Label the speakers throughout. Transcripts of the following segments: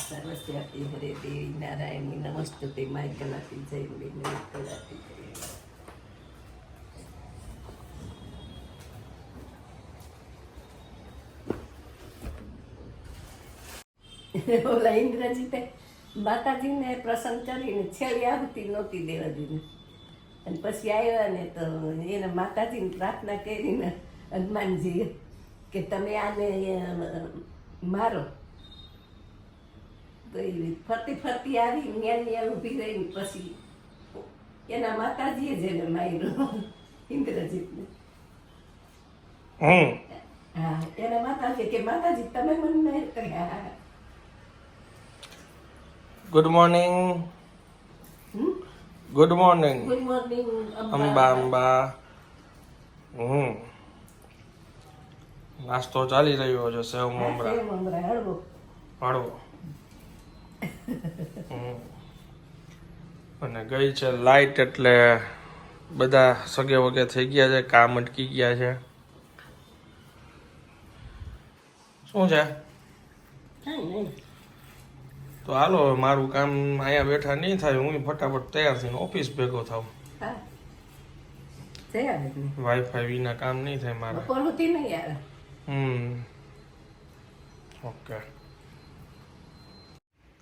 Speaker 1: સરસ્વતી હરે દેવી નારાયણી નમસ્તે માયકલાતી જય કલાતી જય ઓલા ઇન્દ્રજીતે માતાજીને પ્રસન્ન કરીને છેલ્લી આહુતિ નહોતી દેવા દીધી અને પછી આવ્યા ને તો એને માતાજીને પ્રાર્થના કરીને હનુમાનજીએ કે તમે આને મારો. તો એ ફરતી ફરતી આવી ન્યા ન્યા ઊભી રહીને પછી એના માતાજીએ જ એને માર્યો ઇન્દ્રજીતને. હા એના માતાજી કે માતાજી તમે મને માર હા
Speaker 2: good morning? Good morning
Speaker 1: good morning
Speaker 2: Amba Amba. હમ. નાસ્તો ચાલી રહ્યો છે સેવ મમરા.
Speaker 1: હળવો.
Speaker 2: હળવો. અને ગઈ છે લાઈટ એટલે બધા સગે વગે થઈ ગયા છે કામ અટકી ગયા છે. શું છે? તો હાલો મારું કામ અહીંયા બેઠા નહીં થાય હું ફટાફટ તૈયાર થઈને ઓફિસ ભેગો થાવ વાઈફાઈ વિના કામ નહીં થાય મારા. ઓકે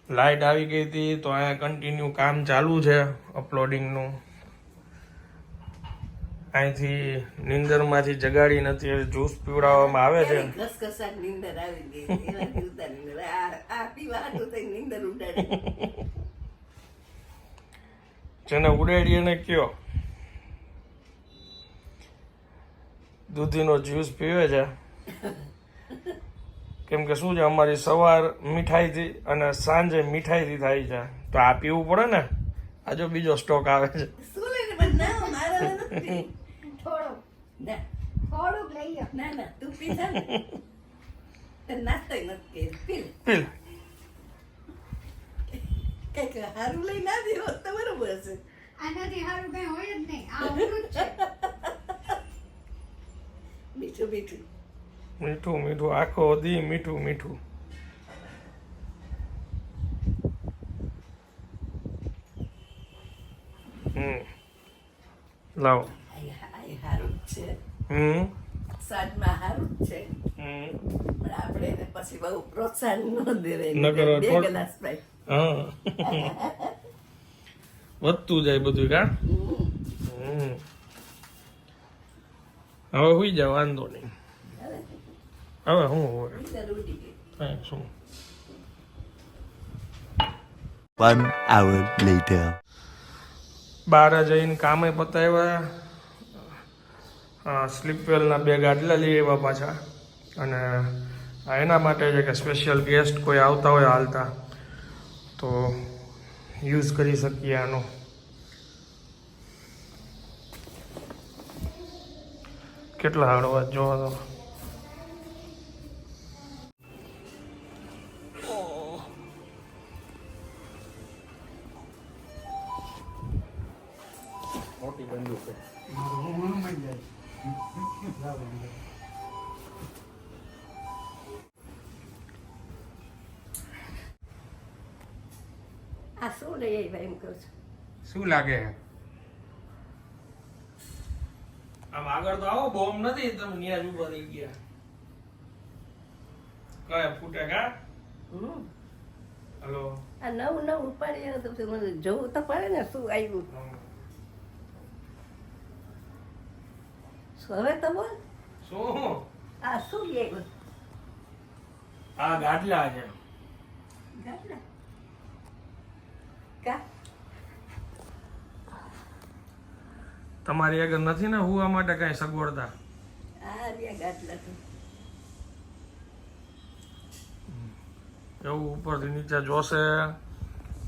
Speaker 2: લાઈટ આવી ગઈ હતી તો અહીંયા કન્ટિન્યુ કામ ચાલુ છે અપલોડિંગનું અહીંથી નીંદરમાંથી જગાડી નથી જ્યુસ પીવડાવવામાં આવે છે. જેને ઉડાડી એને કયો? દૂધીનો જ્યુસ પીવે છે. કેમ કે શું છે અમારી સવાર મીઠાઈથી અને સાંજે મીઠાઈથી થાય છે. તો આ પીવું પડે ને? આ જો બીજો સ્ટોક આવે છે. પીલ
Speaker 1: કંઈક હારું લઈ ના દેવો તો બરોબર છે
Speaker 3: આનાથી સારું કઈ હોય જ નહીં. આ અમૃત છે.
Speaker 1: મીઠું મીઠું
Speaker 2: મીઠું મીઠું આખો દી મીઠું મીઠું. હમ. લાવો.
Speaker 1: જ છે
Speaker 2: હમ.
Speaker 1: સાંજમાં હારું જ છે. પણ આપણે એને પછી બહુ પ્રોત્સાહન ન દેવાય બે ગ્લાસ
Speaker 2: હા. વધતું જાય બધું કા? હવે હુઈ જાવ વાંધો નહીં. હવે હું કાંઈ શું?
Speaker 4: One hour later.
Speaker 2: બારે જઈને કામે પતાવ્યા. સ્લીપવેલના બે ગાડલા લઈ આવ્યા પાછા. અને એના માટે છે કે સ્પેશિયલ ગેસ્ટ કોઈ આવતા હોય હાલતા તો યુઝ કરી શકીએ આનો. કેટલા હળવા જોવા તો
Speaker 1: શું લઈ આવ્યા એમ કહું છું.
Speaker 2: શું લાગે આમ આગળ તો આવો બોમ્બ નથી તમે નિયાજ ઊભા રહી ગયા. કયા ફૂટે કા?
Speaker 1: હમ.
Speaker 2: હલો.
Speaker 1: આ નવું નવું ઉપાડી તો જોવું તો પડે ને શું આવ્યું. હવે તો બોલ.
Speaker 2: શું?
Speaker 1: આ શું લે
Speaker 2: આ ગાડલા છે.
Speaker 1: ગાડલા
Speaker 2: તમારી આગળ નથી ને હુવા માટે કઈ સગવડતા? એવું ઉપરથી નીચે જોશે.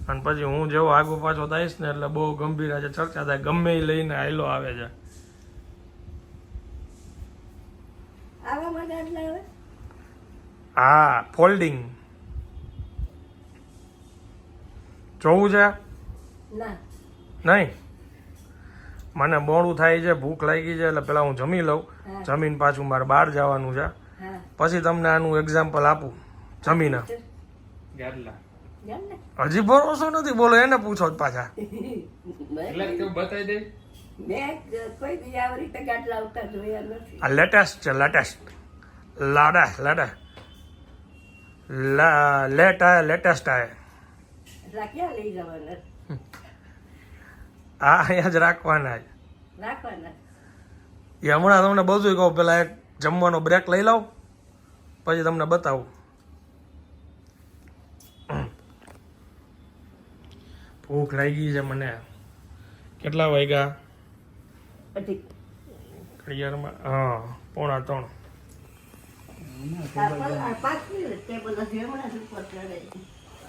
Speaker 2: અને પછી હું જેવો આગો પાછો થઈશ ને એટલે બહુ ગંભીર આજે ચર્ચા થાય. ગમે એ લઈને આયલો આવે છે. હા ફોલ્ડિંગ. જોવું છે? નહીં? મને મોડું થાય છે ભૂખ લાગી છે એટલે પેલા હું જમી લઉં. જમીન પાછું મારે બહાર જવાનું છે. પછી તમને આનું એક્ઝામ્પલ આપું જમીને. હજી ભરોસો નથી બોલો એને પૂછો જ પાછા. બતાવી દે.
Speaker 1: આવી
Speaker 2: લેટેસ્ટ છે લેટેસ્ટ લાડા લાડા. લા લેટ આય લેટેસ્ટ આય.
Speaker 1: એટલા ક્યાં લઈ જવાના.
Speaker 2: આ અહીંયા જ રાખવાના.
Speaker 1: રાખવાના.
Speaker 2: એ હમણાં તમને બધું કહું પેલા એક જમવાનો બ્રેક લઈ લઉં પછી તમને બતાવું. ભૂખ લાગી છે મને. કેટલા વાગ્યા? ઘડિયાળમાં હા પોણા ત્રણ.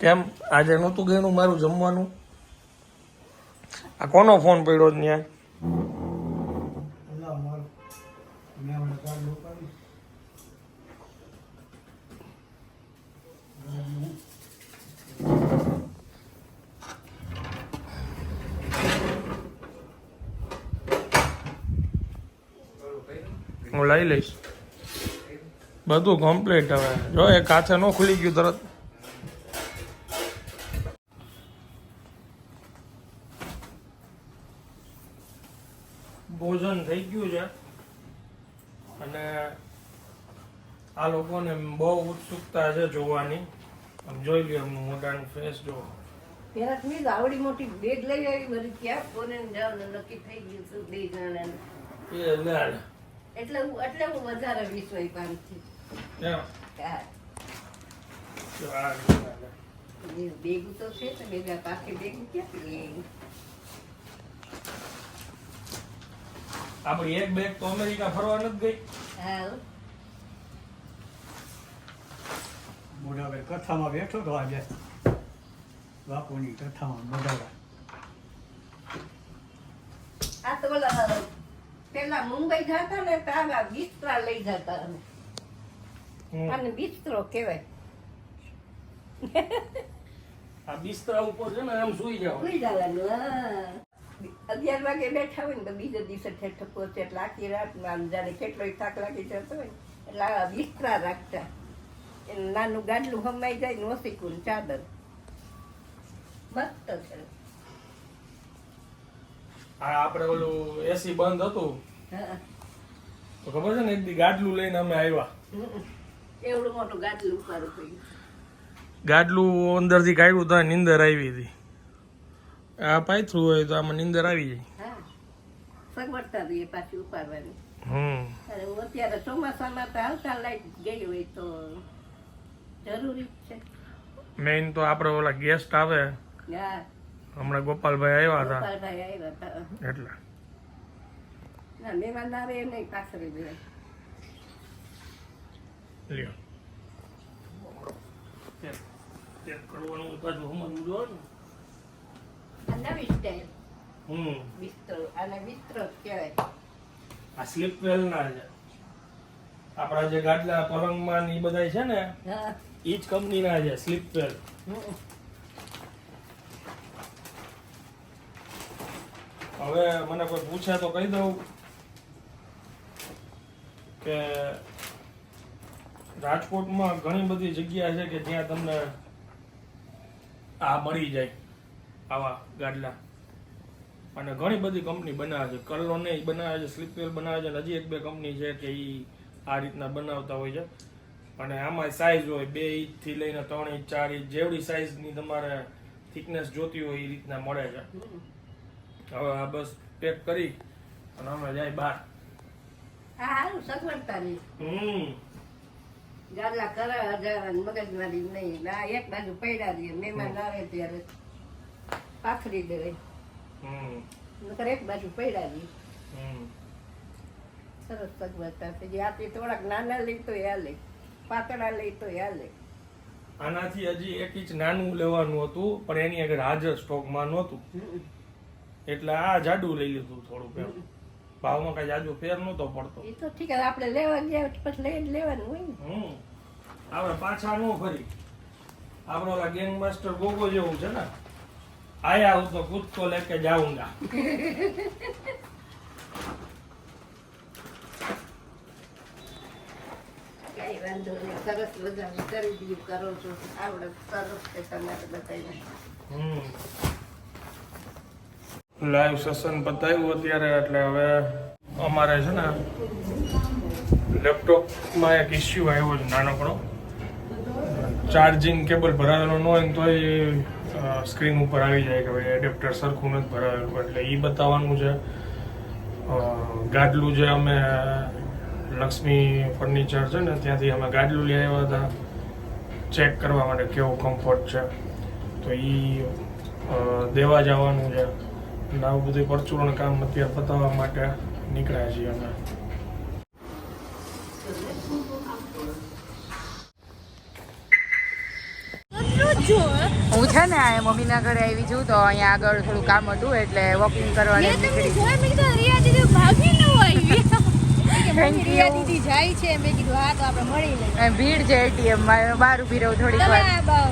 Speaker 2: કેમ? આજે નહોતું ગયેલું મારું જમવાનું? આ કોનો ફોન પડ્યો ત્યાં હું લઈ લઈશ. બધું કમ્પ્લીટ હવે. જો એ કાચે ન ખુલી ગયું તરત ભોજન થઈ ગયું છે અને આ લોકોને બહુ ઉત્સુકતા છે જોવાની. આમ જોઈ લ્યો એમનું મોઢાનું ફેસ જો
Speaker 1: પેલા તમે તો આવડી મોટી બેગ લઈ આવી મારી ક્યાં ફોને જવાનું નક્કી થઈ ગયું હતું બે જણાને.
Speaker 2: એ લે
Speaker 1: એટલે હું એટલે હું વધારે વિશ્વાસ
Speaker 2: કેમ લે.
Speaker 1: એ બેગું તો છે તો બેગા પાછી બેગું લઈ
Speaker 2: આપણી એક બેગ તો અમેરિકા ફરવા નથી ગઈ.
Speaker 1: હા હો.
Speaker 5: મોઢાભાઈ કથામાં બેઠો તો આજે બાપુની કથામાં મોઢાભાઈ
Speaker 1: આ તો બોલા પેલા મુંબઈ જતા ને તો બિસ્તરા લઈ જતા અમે. અને બિસ્તરો કહેવાય.
Speaker 2: આ બિસ્તરા ઉપર છે ને આમ સુઈ જાવ
Speaker 1: સુઈ જવાનું અગિયાર વાગે બેઠા હોય ને તો બીજા દિવસે ઠેઠ પહોંચે એટલે આખી રાતમાં આમ જાણે કેટલોય થાક લાગી જતો હોય એટલે આ બિસ્તરા રાખતા. નાનું ગાડલું હમાઈ જાય ને ઓસીકું ચાદર. મસ્ત છે.
Speaker 2: આ આપણે ઓલું એસી બંધ હતું. તો ખબર છે ને એક દી ગાડલું લઈને અમે આવ્યા.
Speaker 1: એવડું મોટું ગાડલું સારું પડ્યું.
Speaker 2: ગાડલું અંદરથી કાઢ્યું તો નીંદર આવી હતી. આ પાથરું હોય તો આમાં નીંદર આવી જાય.
Speaker 1: હા. સગવડતા રહીએ પાછી ઉપાડવાની.
Speaker 2: હમ.
Speaker 1: અત્યારે ચોમાસામાં તો હાલતા લાઈટ ગઈ હોય તો જરૂરી જ છે
Speaker 2: મેઇન તો આપણે ઓલા ગેસ્ટ આવે
Speaker 1: હા
Speaker 2: હમણાં ગોપાલભાઈ આવ્યા હતા
Speaker 1: ગોપાલભાઈ આવ્યા હતા
Speaker 2: એટલે
Speaker 1: ના મહેમાન આવે એ નહીં પાછળ જ રહે.
Speaker 2: લ્યો ચેક ચેક કરવાનું પાછું સમજવું જોઈએ ને
Speaker 1: આ નવી સ્ટાઈલ
Speaker 2: હમ
Speaker 1: બિસ્તરો આને બિસ્તરો જ કહેવાય
Speaker 2: આ સ્લીપ વેલ ના છે આપણા જે ગાડલા પલંગમાં ને એ બધા છે ને એ જ કંપનીના છે સ્લીપ વેલ હવે મને કોઈ પૂછે તો કહી દઉં કે રાજકોટમાં ઘણી બધી જગ્યા છે કે જ્યાં તમને આ મળી જાય આવા ગાડલા અને ઘણી બધી કંપની બનાવે છે. કલરો ને બનાવે છે સ્લીપવેલ બનાવે છે હજી એક બે કંપની છે કે એ આ રીતના બનાવતા હોય છે. અને આમાં સાઈઝ હોય બે ઇંચથી લઈને ત્રણ ઇંચ ચાર ઇંચ જેવડી સાઇઝની તમારે થિકનેસ જોતી હોય એ રીતના મળે છે. હવે આ બસ પેક કરી અને અમે જાય બહાર.
Speaker 1: સારું સગવડતા રહી.
Speaker 2: હમ.
Speaker 1: ગાદલા કરાવવા જવાની મગજમારી નહીં. આ એક બાજુ પડ્યા રહીએ. મહેમાન આવે ત્યારે પાથરી દે
Speaker 2: હમ.
Speaker 1: એક બાજુ પડ્યા રહીએ.
Speaker 2: હમ.
Speaker 1: સરસ સગવડતા છે. જે આપી થોડાક નાના લઈ તો હાલે. પાતળા લઈ તો હાલે.
Speaker 2: આનાથી હજી એક ઇંચ નાનું લેવાનું હતું પણ એની આગળ હાજર સ્ટોકમાં નહોતું. એટલે આ જાડું લઈ લીધું થોડુંક એમ. ભાવમાં કઈ જાજુ ફેર નહોતો પડતો.
Speaker 1: એ તો ઠીક આપણે લેવા ગયા પછી લઈને લેવાનું હોય
Speaker 2: હમ. આપણે પાછા નો ફરી. આપણે ઓલા ગેંગ માસ્ટર ગોગો જેવું છે ને. આયા હું તો કૂદકો લેકે જાઉંગા.
Speaker 1: કાંઈ
Speaker 2: લાઈવ સેશન પતાવ્યું અત્યારે, એટલે હવે અમારે છે ને લેપટોપમાં એક ઇસ્યુ આવ્યો છે નાનકડો. ચાર્જિંગ કેબલ ભરાવેલો ન હોય ને તોય સ્ક્રીન ઉપર આવી જાય કે ભાઈ એડેપ્ટર સરખું નથી ભરાવેલું એટલે એ બતાવવાનું છે. ગાડલું જે અમે લક્ષ્મી ફર્નિચર છે ને ત્યાંથી અમે ગાડલું લઈ આવ્યા હતા. ચેક કરવા માટે કેવું કમ્ફર્ટ છે. તો એ દેવા જવાનું છે. એટલે આવું બધું પરચુરણ કામ અત્યારે પતાવવા માટે નીકળ્યા છીએ અમે.
Speaker 6: હું છે ને મમ્મીના ઘરે આવી છું તો અહીંયા આગળ થોડું કામ હતું એટલે વોકિંગ
Speaker 7: કરવાની
Speaker 6: નીકળી
Speaker 7: જોયા મેં કીધું રિયા દીદી ભાગી ન આવી કે દીદી જાય છે મેં કીધું હા તો આપણે મળી લઈએ.
Speaker 6: ભીડ છે એટીએમમાં બહાર ઊભી રહું થોડીક
Speaker 7: તમે
Speaker 6: વાર.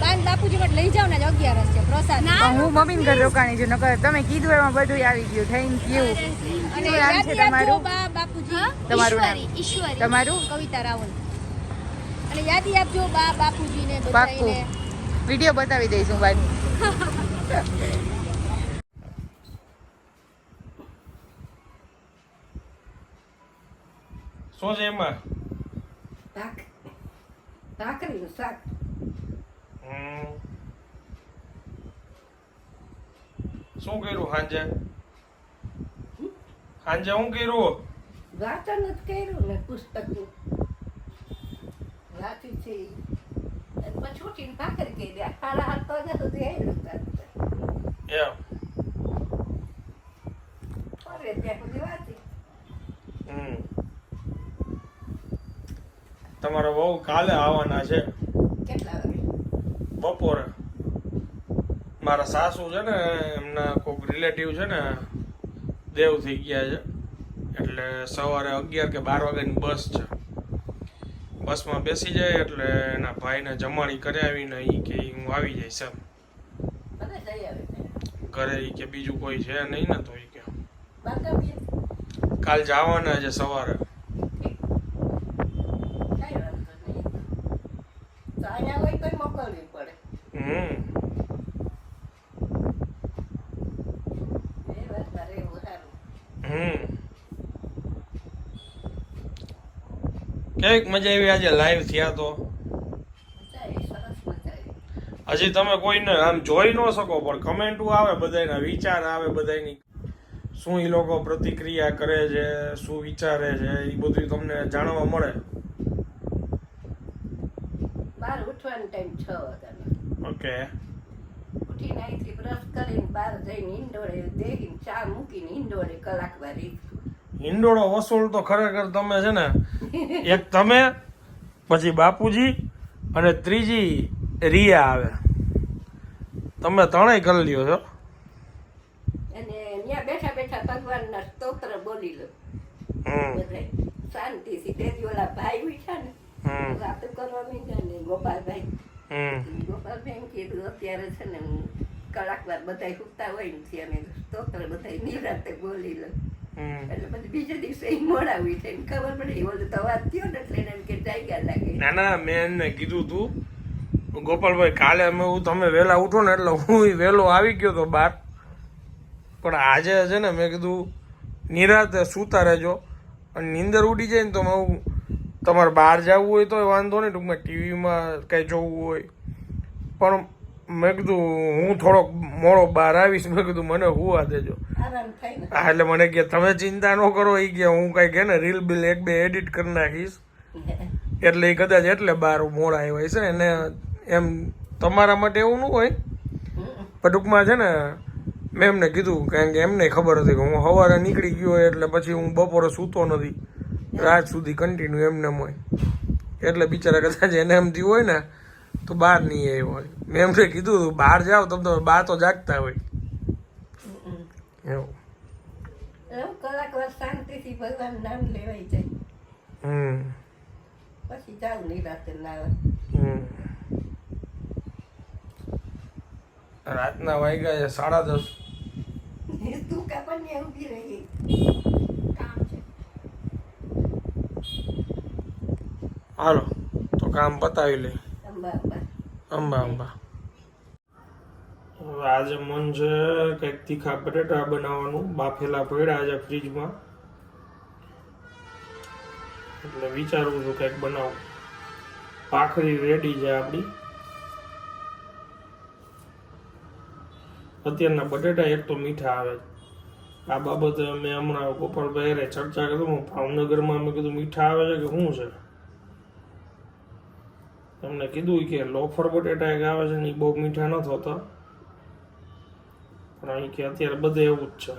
Speaker 7: બાન બાપુજી માટે લઈ જાવ ને અગિયારસ છે પ્રસાદ.
Speaker 6: હું મમ્મી ઘર રોકાણી છું નકર તમે કીધું એમાં બધું આવી ગયું. થેન્ક યુ
Speaker 7: અને
Speaker 6: શું નામ છે તમારું?
Speaker 7: બા બાપુજી.
Speaker 6: તમારું નામ?
Speaker 7: ઈશ્વરી ઈશ્વરી.
Speaker 6: તમારું?
Speaker 7: કવિતા રાવલ. અને યાદી આપજો બા બાપુજીને બધાને
Speaker 6: વીડિયો બતાવી દઈશું બાદ.
Speaker 2: શું છે એમાં?
Speaker 1: ભાખ ભાખરીનું શાક.
Speaker 2: શું કર્યું સાંજે સાંજે શું કર્યું?
Speaker 1: વાંચન જ કર્યું ને પુસ્તકનું. વાંચ્યું છે. પછી ઉઠીને ભાખરી કરી દે. સાડા સાત વાગ્યા સુધી આવેલું
Speaker 2: એમ.
Speaker 1: ફરે ત્યાં સુધી વાંચી.
Speaker 2: હમ. તમારા બહુ કાલે આવવાના છે. બપોરે. મારા સાસુ છે ને એમના કોઈક રિલેટિવ છે ને દેવ થઈ ગયા છે. એટલે સવારે અગિયાર કે બાર વાગ્યાની બસ છે. બસમાં બેસી જાય એટલે એના ભાઈને જમાડી કરી આવીને એ કે હું આવી જઈશ એમ. ઘરે કે બીજું કોઈ છે નહીં ને તો એ કે. કાલ જવાના છે સવારે
Speaker 1: કાંઈ વાંધો નહીં તો અહીંયા હોય તો મોકલવી પડે
Speaker 2: હમ
Speaker 1: એ વાત તારે એવું સારું
Speaker 2: હમ કેવીક મજા આવી આજે લાઈવ થયા તો.
Speaker 1: સરસ મજા
Speaker 2: હજી તમે કોઈને આમ જોઈ ન શકો પણ કમેન્ટો આવે બધાના વિચાર આવે બધાની શું એ લોકો પ્રતિક્રિયા કરે છે શું વિચારે છે એ બધું તમને જાણવા મળે.
Speaker 1: બહાર ઉઠવાનો ટાઈમ છ વાગ્યાનો.
Speaker 2: ઓકે.
Speaker 1: ઉઠીને અહીંથી બ્રશ કરીને બહાર જઈને ઇન્ડોરે દેહીને ચા મૂકીને ઇન્ડોરે કલાક વાર
Speaker 2: હિંડોળો વસૂલ તો ખરેખર તમે છે ને એક તમે પછી બાપુજી અને ત્રીજી રિયા આવે. તમે ત્રણેય કરી લ્યો છો.
Speaker 1: બેઠા બેઠા ભગવાનના સ્તોત્ર બોલી લો. શાંતિ તેથી ઓલા ભાઈ ઉઠ્યા ને
Speaker 2: હમ.
Speaker 1: વાતો કરવા માંડ્યા ને ગોપાલભાઈ. ગોપાલભાઈ કીધું અત્યારે છે ને હું કલાક વાર બધા સૂતા હોય ને સ્તોત્ર બધા નિરાતે બોલી લો.
Speaker 2: હમ
Speaker 1: એટલે પછી બીજા દિવસે ને ખબર પડી. ઓલું તો વાત થયો ને એટલે એને કે જાગ્યા લાગે.
Speaker 2: ના ના મેં એમને કીધું તું. ગોપાલભાઈ કાલે અમે હું તમે વહેલા ઉઠો ને એટલે હું વહેલો આવી ગયો તો બહાર પણ આજે છે ને મેં કીધું નિરાતે સૂતા રહેજો. અને નીંદર ઉડી જાય ને તો હું તમારે બહાર જવું હોય તો વાંધો નહીં. ટૂંકમાં ટીવીમાં કંઈ જોવું હોય. પણ મેં કીધું હું થોડોક મોડો બહાર આવીશ મેં કીધું મને હુવા દેજો.
Speaker 1: આરામ થાય ને.
Speaker 2: હા એટલે મને કે તમે ચિંતા ન કરો એ કે હું કાંઈ કે ને રીલ બિલ એક બે એડિટ કરી નાખીશ. એટલે એ કદાચ એટલે બાર મોડા આવ્યા છે એને એમ તમારા માટે એવું ન હોય. પણ ટૂંકમાં છે ને મેં એમને કીધું કારણ કે એમને ખબર હતી કે હું સવારે નીકળી ગયો એટલે પછી હું બપોરે સૂતો નથી. રાત સુધી કન્ટિન્યુ એમને હોય. એટલે બિચારા કદાચ એને એમ થયું હોય ને તો બહાર નહીં આવ્યો હોય. મેં એમને કીધું હતું બહાર જાઓ તમે તો બહાર તો જાગતા હોય. એવું. રાતના વાગ્યા છે સાડા દસ.
Speaker 1: તું કાપડ ને ઊભી રહી
Speaker 2: હાલો તો કામ પતાવી લઈ
Speaker 1: અંબા અંબા.
Speaker 2: હવે આજે મન છે કંઈક તીખા બટેટા બનાવવાનું. બાફેલા પડ્યા આજે ફ્રીજમાં. એટલે વિચારું છું કંઈક બનાવું. પાખરી રેડી છે આપણી. અત્યારના બટેટા એક તો મીઠા આવે આ બાબતે મેં હમણાં ગોપાલભાઈ ચર્ચા કરી હું ભાવનગરમાં મેં કીધું મીઠા આવે છે કે શું છે? એમને કીધું કે લોફર બટેટા એક આવે છે ને એ બહુ મીઠા નથી હોતા પણ અહીં કે અત્યારે બધે એવું જ છે.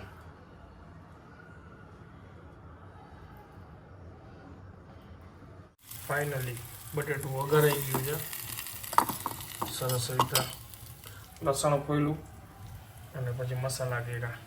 Speaker 2: ફાઇનલી બટેટું વઘારાઈ ગયું છે. સરસ રીતે લસણ ફોયલું અને પછી મસાલા કર્યા.